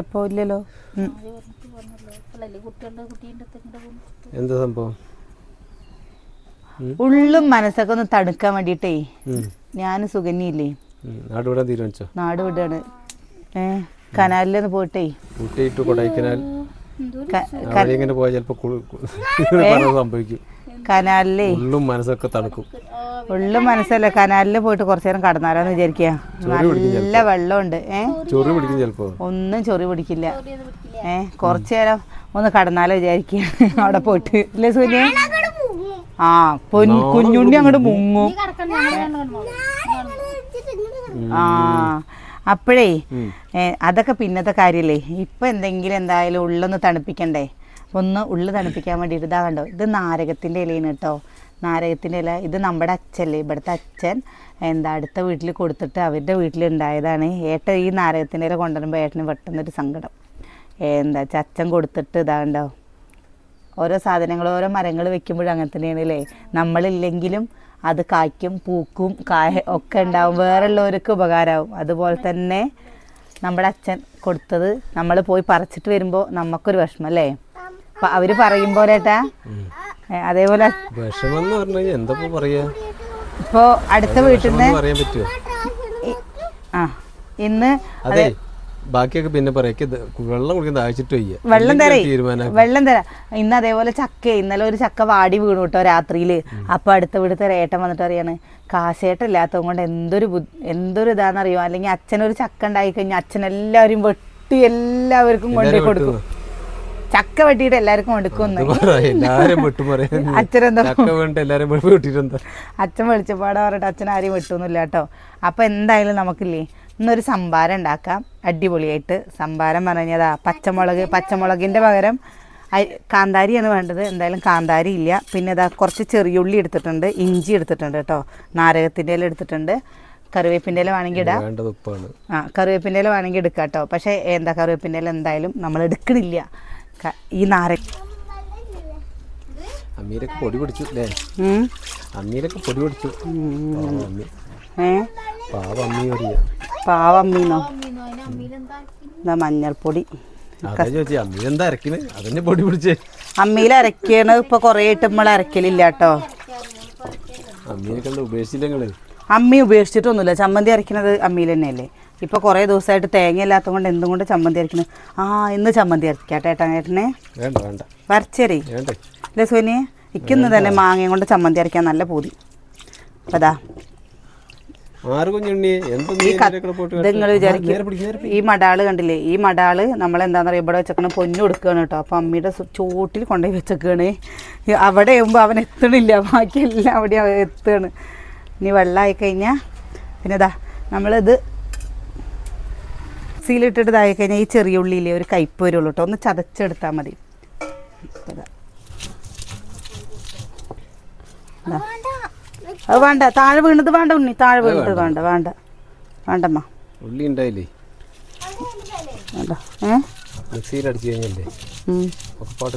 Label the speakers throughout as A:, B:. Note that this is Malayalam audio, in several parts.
A: എപ്പോ ഇല്ലല്ലോ.
B: എന്താ സംഭവം?
A: ഉള്ളും മനസ്സൊക്കെ ഒന്ന് തണുക്കാൻ വേണ്ടിട്ടേ
B: ഞാൻ
A: ഞാൻ സുഗന്യയില്ലേ
B: നാട് വിടാൻ തീരുമാനിച്ചോ?
A: നാട് വിടാണ്. ഏ കനാലിലൊന്ന് പോയിട്ടേ.
B: ഊട്ടി ടു കൊടൈക്കനാൽ. പോയാൽ ചിലപ്പോൾ സംഭവിക്കും.
A: കനാലിലേ.
B: ഉള്ളും മനസ്സൊക്കെ തണുക്കും.
A: ഉള്ളും മനസ്സല്ല കനാലിൽ പോയിട്ട് കുറച്ചു നേരം കടന്നാലോന്ന് വിചാരിക്കുക നല്ല വെള്ളമുണ്ട്.
B: ചൊറി പിടിക്കും ചിലപ്പോ.
A: ഒന്നും ചൊറി പിടിക്കില്ല. ഏഹ് കുറച്ചു നേരം ഒന്ന് കടന്നാലോ വിചാരിക്കുക അവിടെ പോയിട്ട്. ഇല്ലേ സൂര്യ ആ പൊൻ കുഞ്ഞുണ്ണി അങ്ങോട്ട് മുങ്ങും. ആ അപ്പോഴേ അതൊക്കെ പിന്നത്തെ കാര്യല്ലേ. ഇപ്പൊ എന്തെങ്കിലും എന്തായാലും ഉള്ളൊന്ന് തണുപ്പിക്കണ്ടേ? ഒന്ന് ഉള്ളു തണുപ്പിക്കാൻ വേണ്ടി ഇതാ കണ്ടോ ഇത് നാരകത്തിന്റെ ഇലയാണ് കേട്ടോ. നാരകത്തിന്റെ ഇല ഇത് നമ്മുടെ അച്ഛല്ലേ ഇവിടുത്തെ അച്ഛൻ എന്താ അടുത്ത വീട്ടിൽ കൊടുത്തിട്ട് അവരുടെ വീട്ടിൽ ഉണ്ടായതാണ്. ഏട്ടൻ ഈ നാരകത്തിന്റെ ഇല കൊണ്ടുവരുമ്പോൾ ഏട്ടന് പെട്ടെന്നൊരു സങ്കടം. എന്താ വെച്ചാൽ അച്ഛൻ കൊടുത്തിട്ട് ഇതാ കണ്ടോ. ഓരോ സാധനങ്ങൾ ഓരോ മരങ്ങൾ വെക്കുമ്പോഴും അങ്ങനെ തന്നെയാണ് അല്ലേ നമ്മളില്ലെങ്കിലും അത് കായ്ക്കും പൂക്കും കായ ഒക്കെ ഉണ്ടാവും. വേറുള്ളവർക്ക് ഉപകാരമാവും. അതുപോലെ തന്നെ നമ്മുടെ അച്ഛൻ കൊടുത്തത് നമ്മൾ പോയി പറിച്ചിട്ട് വരുമ്പോൾ നമുക്കൊരു വിഷമം അല്ലേ? അവർ പറയും പോലെ അതേപോലെ
B: വിഷമം എന്ന് പറഞ്ഞു എന്താ ഇപ്പൊ പറയാ?
A: ഇപ്പോ അടുത്ത വീട്ടിൽ നിന്ന്
B: പറയാൻ പറ്റുമോ
A: ആ ഇന്ന്
B: അതെ ബാക്കിയൊക്കെ പിന്നെ പറയാം. വെള്ളം കുടിക്കാൻ ദാഹിച്ചിട്ട് വയ്യ.
A: വെള്ളം തരേ. വെള്ളം തരാം. ഇന്ന് അതേപോലെ ചക്ക ഇന്നലെ ഒരു ചക്ക വാടി വീണു കേട്ടോ രാത്രിയിൽ. അപ്പൊ അടുത്ത വീടുത്തെ ഏട്ടൻ വന്നിട്ട് പറയാണ് കാശേട്ടൻ ഇല്ലാത്തത് കൊണ്ട് എന്തൊരു എന്തൊരു ഇതാണെന്നറിയോ? അല്ലെങ്കിൽ അച്ഛനൊരു ചക്ക ഉണ്ടായി കഴിഞ്ഞാൽ അച്ഛൻ എല്ലാവരും വെട്ടി എല്ലാവർക്കും കൊണ്ടുപോയി കൊടുക്കും. ചക്ക വെട്ടിയിട്ട് എല്ലാവർക്കും
B: എടുക്കുന്നു
A: അച്ഛൻ വെളിച്ചപ്പാടെ പറഞ്ഞിട്ട് അച്ഛൻ ആരെയും വെട്ടൊന്നുമില്ല കേട്ടോ. അപ്പൊ എന്തായാലും നമുക്കില്ലേ ഇന്നൊരു സംഭാരം ഉണ്ടാക്കാം. അടിപൊളിയായിട്ട് സംഭാരം പറഞ്ഞതാ. പച്ചമുളക് പച്ചമുളകിന്റെ പകരം കാന്താരിയാണ് വേണ്ടത്. എന്തായാലും കാന്താരി ഇല്ല. പിന്നെ ഇതാ കുറച്ച് ചെറിയുള്ളി എടുത്തിട്ടുണ്ട്. ഇഞ്ചി എടുത്തിട്ടുണ്ട് കേട്ടോ. നാരകത്തിന്റെ ഇല എടുത്തിട്ടുണ്ട്. കറിവേപ്പിന്റെ ഇല വേണമെങ്കിൽ ഇടാം. ആ കറിവേപ്പിന്റെ ഇല വേണമെങ്കിൽ എടുക്കാം കേട്ടോ. പക്ഷേ എന്താ കറിവേപ്പിന്റെ ഇല എന്തായാലും നമ്മൾ എടുക്കണില്ല. ഈ നാരക
B: അമ്മീരൊക്കെ പൊടി പിടിച്ചു അല്ലേ അമ്മീരൊക്കെ പൊടി പിടിച്ചു.
A: പാവമ്മീന്നോ
B: എന്താ മഞ്ഞൾപ്പൊടി
A: അമ്മിയിൽ അരക്കണ ഇപ്പൊ കൊറേ ആയിട്ട് നമ്മൾ അരക്കലില്ല കേട്ടോ. അമ്മി ഉപേക്ഷിച്ചിട്ടൊന്നുമില്ല. ചമ്മന്തി അരക്കണത് അമ്മിയിൽ തന്നെയല്ലേ ഇപ്പൊ കുറേ ദിവസമായിട്ട് തേങ്ങ ഇല്ലാത്തത് കൊണ്ട് എന്തും കൊണ്ട് ചമ്മന്തി അരക്കുന്നത് ആ ഇന്ന് ചമ്മന്തി അരക്കാട്ടെ ഏട്ടാ ഏട്ടനെ. വരച്ചേരേ. ഇല്ല സോനിയെ ഇക്കൊന്ന് തന്നെ മാങ്ങയും കൊണ്ട് ചമ്മന്തി അരക്കാൻ നല്ല പൂതി. അപ്പൊ അതാ നിങ്ങൾ വിചാരിക്കും ഈ മടാൾ കണ്ടില്ലേ? ഈ മടാൾ നമ്മളെന്താന്ന് പറയുക ഇവിടെ വെച്ചേക്കണ പൊന്നു കൊടുക്കുകയാണ് കേട്ടോ. അപ്പം അമ്മയുടെ ചോട്ടിൽ കൊണ്ടുപോയി വെച്ചേക്കാണ്. അവിടെ ആകുമ്പോൾ അവൻ എത്തണില്ല. ബാക്കി എല്ലാം അവിടെ എത്തുകയാണ്. ഇനി വെള്ളമായി കഴിഞ്ഞാൽ പിന്നെ ഇതാ നമ്മളിത് സീലിട്ടിട്ട് ഇതായി കഴിഞ്ഞാൽ ഈ ചെറിയ ഉള്ളിയിലെ ഒരു കയ്പ് വരുള്ളൂ കേട്ടോ ഒന്ന് ചതച്ചെടുത്താൽ മതി. അത് വേണ്ട. താഴെ വീണത് വേണ്ട ഉണ്ണി. താഴെ വീണത് വേണ്ട. വേണ്ട. വേണ്ടമ്മ.
B: ഉള്ളി ഉണ്ടായില്ലേ
A: വേണ്ട. ഏ?
B: മിക്സിയിൽ അടിച്ചു കഴിഞ്ഞല്ലേ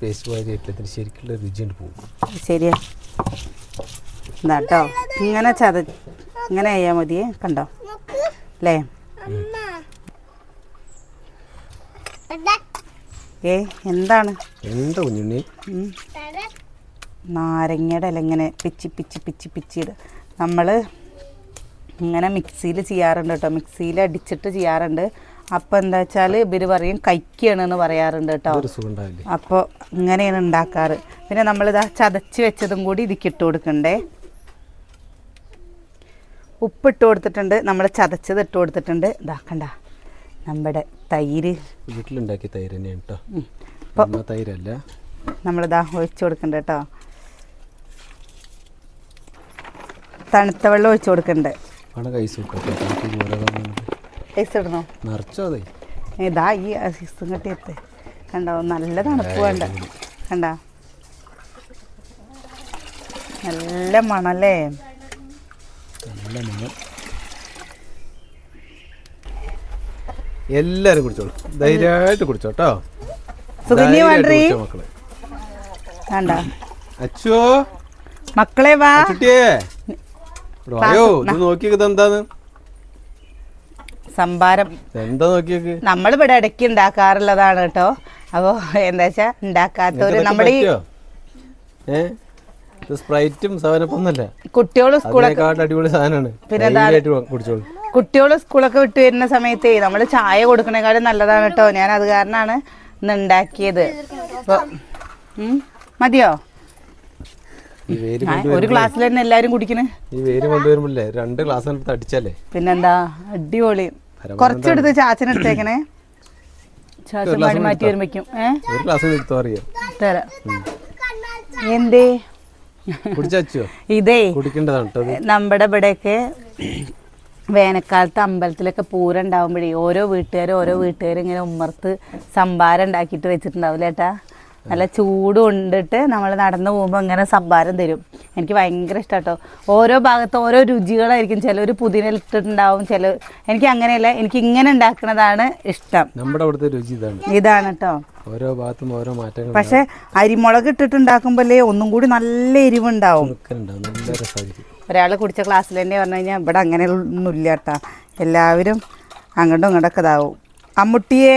B: പേസ്റ്റ് പോയ ശരിക്കുള്ള പോകും.
A: ശരിയാ. എന്താ കേട്ടോ ഇങ്ങനെ ചത ഇങ്ങനെ ചെയ്യാൻ മതിയേ. കണ്ടോ? അല്ലേ ഏ എന്താണ്?
B: എന്താ കുഞ്ഞുണ്ണി.
A: നാരങ്ങയുടെ ഇല ഇങ്ങനെ പിച്ചി പിച്ചി പിച്ചി പിച്ചിട് നമ്മൾ ഇങ്ങനെ മിക്സിയിൽ ചെയ്യാറുണ്ട് കേട്ടോ. മിക്സിയിൽ അടിച്ചിട്ട് ചെയ്യാറുണ്ട്. അപ്പോൾ എന്താ വെച്ചാൽ ഇവർ പറയും കൈക്കണെന്ന് പറയാറുണ്ട് കേട്ടോ. അപ്പോൾ ഇങ്ങനെയാണ് ഉണ്ടാക്കാറ്. പിന്നെ നമ്മളിതാ ചതച്ച് വെച്ചതും കൂടി ഇതിക്കിട്ട് കൊടുക്കണ്ടേ? ഉപ്പിട്ട് കൊടുത്തിട്ടുണ്ട്. നമ്മൾ ചതച്ചത് ഇട്ട് കൊടുത്തിട്ടുണ്ട്. ഇതാക്കണ്ട നമ്മുടെ തൈര്.
B: വീട്ടിലുണ്ടാക്കിയ തൈര് തന്നെയാണ് കേട്ടോ തൈരല്ല?
A: നമ്മളിതാ ഒഴിച്ചു കൊടുക്കണ്ട കേട്ടോ തണുത്ത വെള്ളം ഒഴിച്ചു കൊടുക്കണ്ടേ. ഇടണോ?
B: നിറച്ചോ അതെ?
A: ഇതാ ഈ ഐസും കട്ടി എത്തേ. കണ്ടോ? നല്ല തണുപ്പ് വേണ്ട. കണ്ട? നല്ല മണല്ലേ?
B: നല്ല മണം. എല്ലാരും കുടിച്ചോളൂ. ധൈര്യമായിട്ട് കുടിച്ചോ കേട്ടോ
A: സുകന്യ
B: ധൈര്യമായിട്ട് മക്കളെ.
A: കണ്ടോ
B: അച്ചോ
A: മക്കളെ വാ.
B: വായോ ഇത് നോക്കിയത് എന്താന്ന്?
A: സംഭാരം.
B: എന്താ നോക്കിയത്
A: നമ്മളിവിടെ ഇടയ്ക്ക് ഉണ്ടാക്കാറുള്ളതാണ് കേട്ടോ. അപ്പോൾ എന്താ വെച്ചാൽ ഉണ്ടാക്കാത്തവര് നമ്മുടെ
B: സ്പ്രൈറ്റും ഒന്നല്ല
A: കുട്ടികൾ സ്കൂളൊക്കെ
B: അടിപൊളി സാധനമാണ്.
A: പിന്നെ
B: കുടിച്ചോളൂ.
A: കുട്ടികൾ സ്കൂളൊക്കെ വിട്ട് വരുന്ന സമയത്ത് നമ്മൾ ചായ കൊടുക്കണേക്കാളും നല്ലതാണ് കേട്ടോ. ഞാൻ അത് കാരണമാണ് ഇന്ന് ഉണ്ടാക്കിയത് അപ്പോൾ മതിയോ? ഒരു ഗ്ലാസ്സിൽ തന്നെ എല്ലാരും കുടിക്കണേ.
B: ഈ വേര് കൊണ്ടുവരുമ്പോഴേ രണ്ട് ഗ്ലാസ് അടിച്ചല്ലേ
A: പിന്നെന്താ? അടിപൊളി. കുറച്ചെടുത്ത് ചാച്ചനെടുത്തേക്കണേ ചാച്ചൻ പണി മാറ്റി വരുമ്പോഴേക്കും ഏ?
B: ഒരു ഗ്ലാസ്
A: തരാം. എന്തേ? ഇതേ. നമ്മുടെ ഇവിടെയൊക്കെ വേനൽക്കാലത്ത് അമ്പലത്തിലൊക്കെ പൂരം ഉണ്ടാവുമ്പോഴേ ഓരോ വീട്ടുകാരും ഓരോ വീട്ടുകാരും ഇങ്ങനെ ഉമ്മർത്ത് സംഭാരം ഉണ്ടാക്കിയിട്ട് വെച്ചിട്ടുണ്ടാവില്ല ഏട്ടാ? നല്ല ചൂട് കൊണ്ടിട്ട് നമ്മൾ നടന്നു പോകുമ്പോൾ ഇങ്ങനെ സംഭാരം തരും. എനിക്ക് ഭയങ്കര ഇഷ്ടാട്ടോ ഓരോ ഭാഗത്ത് ഓരോ രുചികളായിരിക്കും. ചിലർ പുതിന ഇട്ടിട്ടുണ്ടാവും ചില എനിക്ക് അങ്ങനെയല്ല എനിക്ക് ഇങ്ങനെ ഉണ്ടാക്കുന്നതാണ് ഇഷ്ടം.
B: നമ്മുടെ അവിടുത്തെ രുചി ഇതാണ്.
A: ഇതാണ് കേട്ടോ
B: ഓരോ ഭാഗത്തും ഓരോ മാറ്റങ്ങൾ
A: പക്ഷെ അരിമുളക് ഇട്ടിട്ടുണ്ടാക്കുമ്പോഴേ ഒന്നും കൂടി നല്ല എരിവുണ്ടാവും.
B: നല്ല രസമായിരിക്കും
A: ഒരാൾ കുടിച്ച ക്ലാസ്സിൽ തന്നെ പറഞ്ഞു കഴിഞ്ഞാൽ ഇവിടെ അങ്ങനെ ഒന്നുമില്ല കേട്ടാ. എല്ലാവരും അങ്ങോട്ടും ഇങ്ങോട്ടൊക്കെ ഇതാവും. അമ്മുട്ടിയെ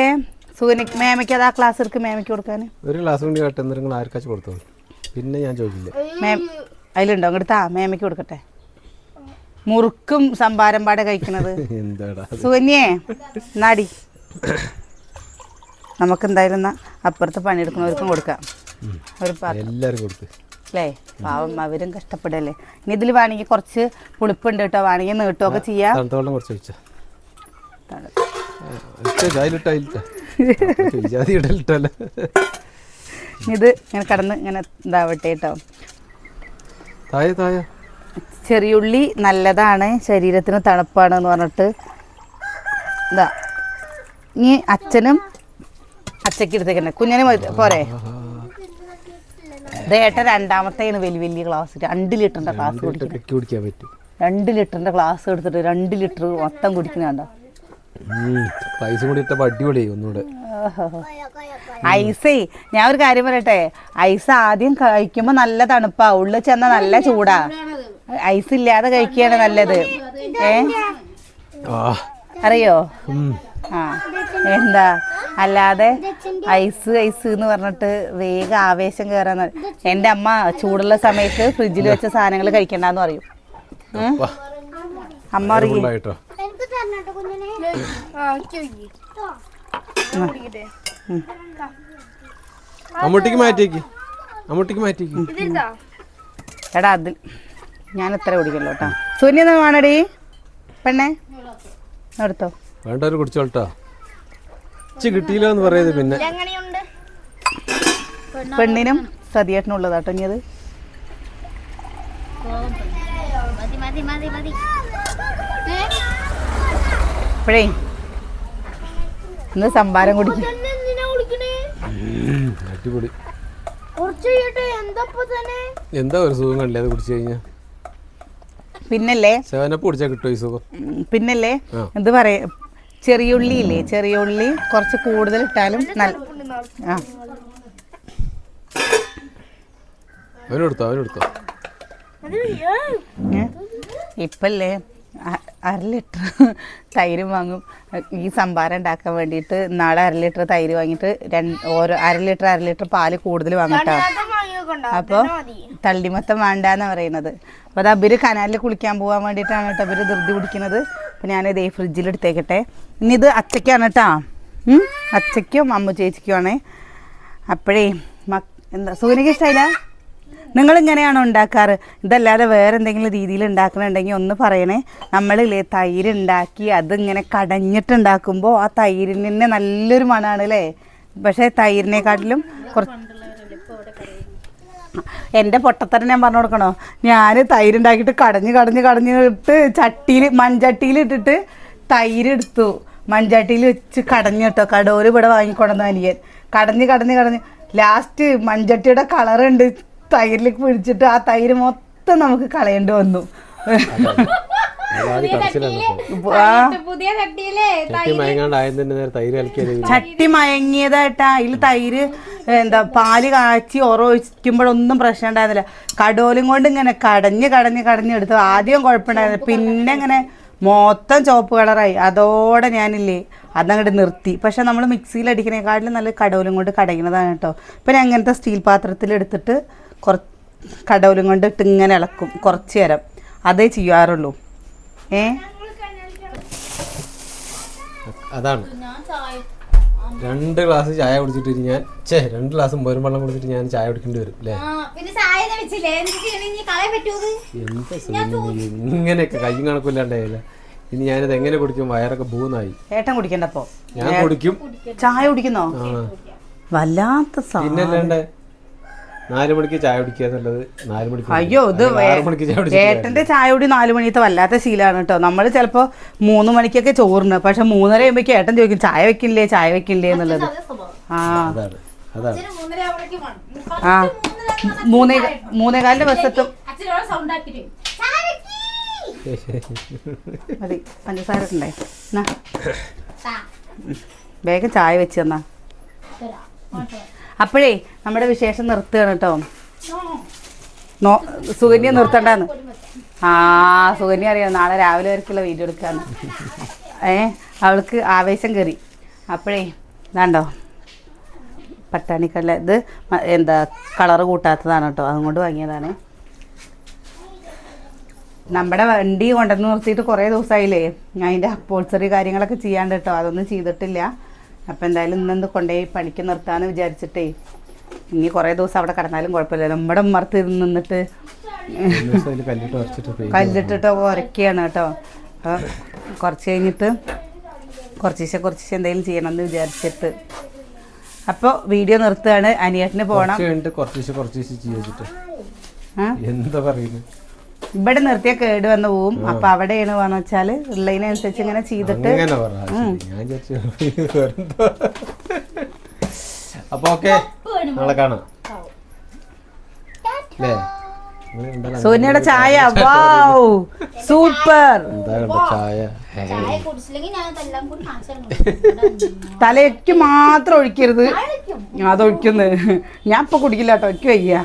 A: സുഖനിക്ക് മേമയ്ക്ക് അതാ ക്ലാസ് എടുക്കും മേമയ്ക്ക് കൊടുക്കാൻ?
B: ഒരു ക്ലാസ് കൊണ്ട് കേട്ടെന്ന് എന്തെങ്കിലും ആർക്കാച്ച് കൊടുത്തു പിന്നെ ഞാൻ ചോദിക്കില്ല.
A: മേം അതിലുണ്ടോ? അങ്ങോട്ട് താ മേമയ്ക്ക് കൊടുക്കട്ടെ. മുറുക്കും സംഭാരം പാടെ കഴിക്കണത്. സുകന്യേ നാടി നമുക്ക് എന്തായാലും അപ്പുറത്ത് പണിയെടുക്കുന്നവർക്കും കൊടുക്കാം. ഒരു
B: എല്ലാവരും കൊടുത്ത്
A: അല്ലേ പാവം അവരും കഷ്ടപ്പെടല്ലേ. ഇനി ഇതിൽ വേണമെങ്കിൽ കുറച്ച് പുളിപ്പുണ്ട് കേട്ടോ. വേണമെങ്കിൽ നീട്ടുമൊക്കെ ചെയ്യാം. ഇത് ഇങ്ങനെ കടന്ന് ഇങ്ങനെ ഇതാവട്ടെ കേട്ടോ. ചെറിയുള്ളി നല്ലതാണ്. ശരീരത്തിന് തണുപ്പാണ് എന്ന് പറഞ്ഞിട്ട്. ഇതാ. ഇനി അച്ഛനും അച്ഛക്ക് എടുത്തേക്കന്നെ കുഞ്ഞിന് പോരെ. ദേട്ട രണ്ടാമത്തെയാണ് വലിയ വലിയ ഗ്ലാസ് രണ്ട് ലിറ്ററിന്റെ ഗ്ലാസ് കുടിക്കുന്നത്
B: കുടിക്കാൻ പറ്റും.
A: രണ്ട് ലിറ്ററിന്റെ ഗ്ലാസ് എടുത്തിട്ട് രണ്ട് ലിറ്റർ മൊത്തം കുടിക്കുന്നുണ്ടോ
B: ഐസ് പൈസ കൂടി ഇട്ടപ്പോൾ അടിപൊളിയായി ഒന്നുകൂടെ.
A: ഐസേ ഞാൻ ഒരു കാര്യം പറയട്ടെ? ഐസ് ആദ്യം കഴിക്കുമ്പോ നല്ല തണുപ്പാ. ഉള്ളിൽ ചെന്ന നല്ല ചൂടാ. ഐസ് ഇല്ലാതെ കഴിക്കുകയാണ് നല്ലത്. ഏ? അറിയോ? ആ. എന്താ? അല്ലാതെ ഐസ് ഐസ് എന്ന് പറഞ്ഞിട്ട് വേഗം ആവേശം കയറാന്ന് എന്റെ അമ്മ ചൂടുള്ള സമയത്ത് ഫ്രിഡ്ജിൽ വെച്ച സാധനങ്ങൾ കഴിക്കണ്ടെന്ന് പറയും. അമ്മ പറയും.
B: അമ്മൂട്ടിക്ക് മാറ്റിയേക്ക്. അമ്മൂട്ടിക്ക് മാറ്റിയേക്ക്.
A: എടാ അതിൽ ഞാൻ എത്ര കുടിക്കല്ലോ കേട്ടോ. സൂര്യ വേണടി? പെണ്ണേ? എടുത്തോ.
B: ഒരു കുടിച്ചോളട്ടോ. ഇച്ചി കിട്ടിയില്ല എന്ന് പറയുന്നത് പിന്നെ.
C: എങ്ങനെയുണ്ട്?
A: പെണ്ണിനും സതിയേട്ടനുള്ളതാട്ടോ ഇനി അത്.
C: മതി മതി മതി മതി.
A: ഇപ്പോഴേ ഇന്ന് സംഭാരം കുടിക്കും.
B: അടിപൊളി.
C: എന്താ തന്നെ?
B: എന്താ ഒരു സുഖം കണ്ടേ അത് കുടിച്ചു കഴിഞ്ഞാ.
A: പിന്നല്ലേ?
B: സെവനപ്പ് കുടിച്ചാൽ കിട്ടുമോ ഈ സുഖം?
A: പിന്നല്ലേ. എന്ത് പറയാ ചെറിയുള്ളി ഇല്ലേ ചെറിയുള്ളി കുറച്ച് കൂടുതൽ ഇട്ടാലും നല്ല ആ.
B: അവനെടുത്തോ
A: ഏ? ഇപ്പല്ലേ? അര ലിറ്റർ തൈര് വാങ്ങും. ഈ സംഭാരം ഉണ്ടാക്കാൻ വേണ്ടിയിട്ട് നാളെ അര ലിറ്റർ തൈര് വാങ്ങിയിട്ട് രണ്ട് ഓരോ അര ലിറ്റർ അര ലിറ്റർ പാൽ കൂടുതൽ വാങ്ങട്ടോ. അപ്പോൾ തള്ളിമത്തം വേണ്ടാന്ന് പറയുന്നത്. അപ്പോൾ അത് അവർ കനാലിൽ കുളിക്കാൻ പോകാൻ വേണ്ടിയിട്ടാണ് കേട്ടോ അവർ ധൃതി പിടിക്കുന്നത് അപ്പോൾ ഞാനിത് എടുത്തേക്കട്ടെ ഇനി ഇത് അച്ചയ്ക്കാണ് കേട്ടോ അച്ചയ്ക്കും അമ്മു ചേച്ചിക്കുമാണ് അപ്പോഴേ മക് എന്താ സൂര്യക്ക് ഇഷ്ടമായില്ല നിങ്ങളിങ്ങനെയാണോ ഉണ്ടാക്കാറ്? ഇതല്ലാതെ വേറെ എന്തെങ്കിലും രീതിയിൽ ഉണ്ടാക്കണുണ്ടെങ്കിൽ ഒന്ന് പറയണേ. നമ്മളില്ലേ തൈര് ഉണ്ടാക്കി അതിങ്ങനെ കടഞ്ഞിട്ടുണ്ടാക്കുമ്പോൾ ആ തൈരിന് തന്നെ നല്ലൊരു മണമാണ് അല്ലേ പക്ഷേ തൈരിനെക്കാട്ടിലും കുറച്ച് എന്റെ പൊട്ടത്തരം ഞാൻ പറഞ്ഞു കൊടുക്കണോ? ഞാൻ തൈര് ഉണ്ടാക്കിയിട്ട് കടഞ്ഞ് കടഞ്ഞ് ഇട്ട് ചട്ടിയിൽ മൺചട്ടിയിൽ ഇട്ടിട്ട് തൈര് എടുത്തു. മൺചട്ടിയിൽ വെച്ച് കടഞ്ഞു കേട്ടോ. കടോൽ ഇവിടെ വാങ്ങിക്കൊണ്ടെന്ന് അനിയൻ. കടഞ്ഞ് കടഞ്ഞ് കടഞ്ഞ്. ലാസ്റ്റ് മൺചട്ടിയുടെ കളറുണ്ട് തൈരിലേക്ക് പിടിച്ചിട്ട് ആ തൈര് മൊത്തം നമുക്ക് കളയേണ്ടി വന്നു.
C: പുതിയ ചട്ടിയിലേ
B: ചട്ടി മയങ്ങാണ്ടായതിന്റെ നേരെ തൈര്
A: ചട്ടി മയങ്ങിയതായിട്ടാ. അതിൽ തൈര് എന്താ പാൽ കാച്ചി ഒറൊഴിക്കുമ്പോഴൊന്നും പ്രശ്നം ഉണ്ടായിരുന്നില്ല. കടോലും കൊണ്ട് ഇങ്ങനെ കടഞ്ഞ് കടഞ്ഞ് കടഞ്ഞ് എടുത്തു ആദ്യം കുഴപ്പമുണ്ടായിരുന്നു പിന്നെ ഇങ്ങനെ മൊത്തം ചുവപ്പ് കളറായി. അതോടെ ഞാനില്ലേ അതങ്ങോട്ട് നിർത്തി. പക്ഷെ നമ്മൾ മിക്സിയിൽ അടിക്കണേക്കാട്ടിലും നല്ല കടോലും കൊണ്ട് കടയുന്നതാണ് കേട്ടോ. പിന്നെ ഞാൻ അങ്ങനത്തെ സ്റ്റീൽ പാത്രത്തിൽ എടുത്തിട്ട് കുറച്ച് കടോലും കൊണ്ട് ഇട്ട് ഇങ്ങനെ ഇളക്കും. കുറച്ച് നേരം. അതേ ചെയ്യാറുള്ളൂ. ഏ?
B: അതാണ്. രണ്ട് ഗ്ലാസ് ചായ കുടിച്ചിട്ട് ഞാൻ. ചേ രണ്ട് ഗ്ലാസ് മോരും വെള്ളം കുടിച്ചിട്ട് ഞാൻ ചായ കുടിക്കേണ്ടി വരും അല്ലേ ഇങ്ങനെയൊക്കെ കയ്യും കണക്കില്ലാണ്ടായില്ല ഇനി ഞാനിത് എങ്ങനെ കുടിക്കും? വയറൊക്കെ ബൂന്നായി.
A: ഏട്ടൻ കുടിക്കണ്ടപ്പോ?
B: ഞാൻ കുടിക്കും.
A: ചായ കുടിക്കുന്നോ? വല്ലാത്ത
B: സാധനം നാല് മണിക്ക് ചായ കുടിക്കുക എന്നുള്ളത് നാല് മണിക്ക്
A: അയ്യോ ഇത്
B: മണിക്ക് ചായ
A: ഏട്ടന്റെ ചായ കുടി നാല് മണിത്തെ വല്ലാത്ത ശീലമാണ് കേട്ടോ. നമ്മൾ ചിലപ്പോ മൂന്ന് മണിക്കൊക്കെ ചോറിന് പക്ഷെ മൂന്നര ആകുമ്പോ ഏട്ടൻ ചോദിക്കും ചായ വെക്കില്ലേ ചായ വെക്കില്ലേ? എന്നുള്ളത്. ആ. ആ. മൂന്നേ മൂന്നേകാലിന്റെ ബസ്സെത്തും
C: അച്ഛനോട് സൗണ്ട് ആക്കിട്ട് ചായ വെക്കി.
A: മതി പഞ്ചസാര. വേഗം ചായ വെച്ച് തന്നാ. അപ്പോഴേ നമ്മുടെ വിശേഷം നിർത്തുകയാണ് കേട്ടോ.
C: നോ.
A: സുകന്യ നിർത്തണ്ടാന്ന്. ആ സുകന്യ അറിയാം നാളെ രാവിലെ വരക്കുള്ള വീഡിയോ എടുക്കാന്ന്. ഏ അവൾക്ക് ആവേശം കയറി. അപ്പോഴേ ഇതാണ്ടോ. പട്ടാണിക്കല്ല ഇത് എന്താ കളറ് കൂട്ടാത്തതാണ് കേട്ടോ. അതുകൊണ്ട് വാങ്ങിയതാണ്. നമ്മുടെ വണ്ടി കൊണ്ടുവന്ന് നിർത്തിയിട്ട് കുറേ ദിവസമായില്ലേ ഞാൻ അതിന്റെ അപ്പോൾസറി കാര്യങ്ങളൊക്കെ ചെയ്യാണ്ട് കേട്ടോ. അതൊന്നും ചെയ്തിട്ടില്ല. അപ്പം എന്തായാലും ഇന്നെന്ത് കൊണ്ടുപോയി പണിക്ക് നിർത്താമെന്ന് വിചാരിച്ചിട്ടേ. ഇനി കുറേ ദിവസം അവിടെ കിടന്നാലും കുഴപ്പമില്ല നമ്മുടെ ഉമ്മർത്ത് ഇരുന്ന് നിന്നിട്ട് കല്ലിട്ടിട്ട് ഉരക്കുകയാണ് കേട്ടോ. അപ്പോൾ കുറച്ച് കഴിഞ്ഞിട്ട് കുറച്ചേശേ കുറച്ചേശേ എന്തെങ്കിലും ചെയ്യണമെന്ന് വിചാരിച്ചിട്ട്. അപ്പോൾ വീഡിയോ നിർത്തുകയാണ്. അനിയേട്ടന് പോകണം?
B: എന്താ പറയുന്നത്?
A: ഇവിടെ നിർത്തിയ കേട് വന്ന് പോവും. അപ്പൊ അവിടെയാണ് വേണമെന്ന് വെച്ചാൽ ഉള്ളതിനനുസരിച്ച് ഇങ്ങനെ ചെയ്തിട്ട്.
B: അപ്പൊ ഓക്കെ നാളെ കാണാം.
A: സോനിയുടെ ചായ. Wow super! തലയ്ക്ക് മാത്രം ഒഴിക്കരുത്. അതൊഴിക്കുന്നത് ഞാൻ ഇപ്പൊ കുടിക്കില്ല കേട്ടോ. ഒക്കെ വയ്യ.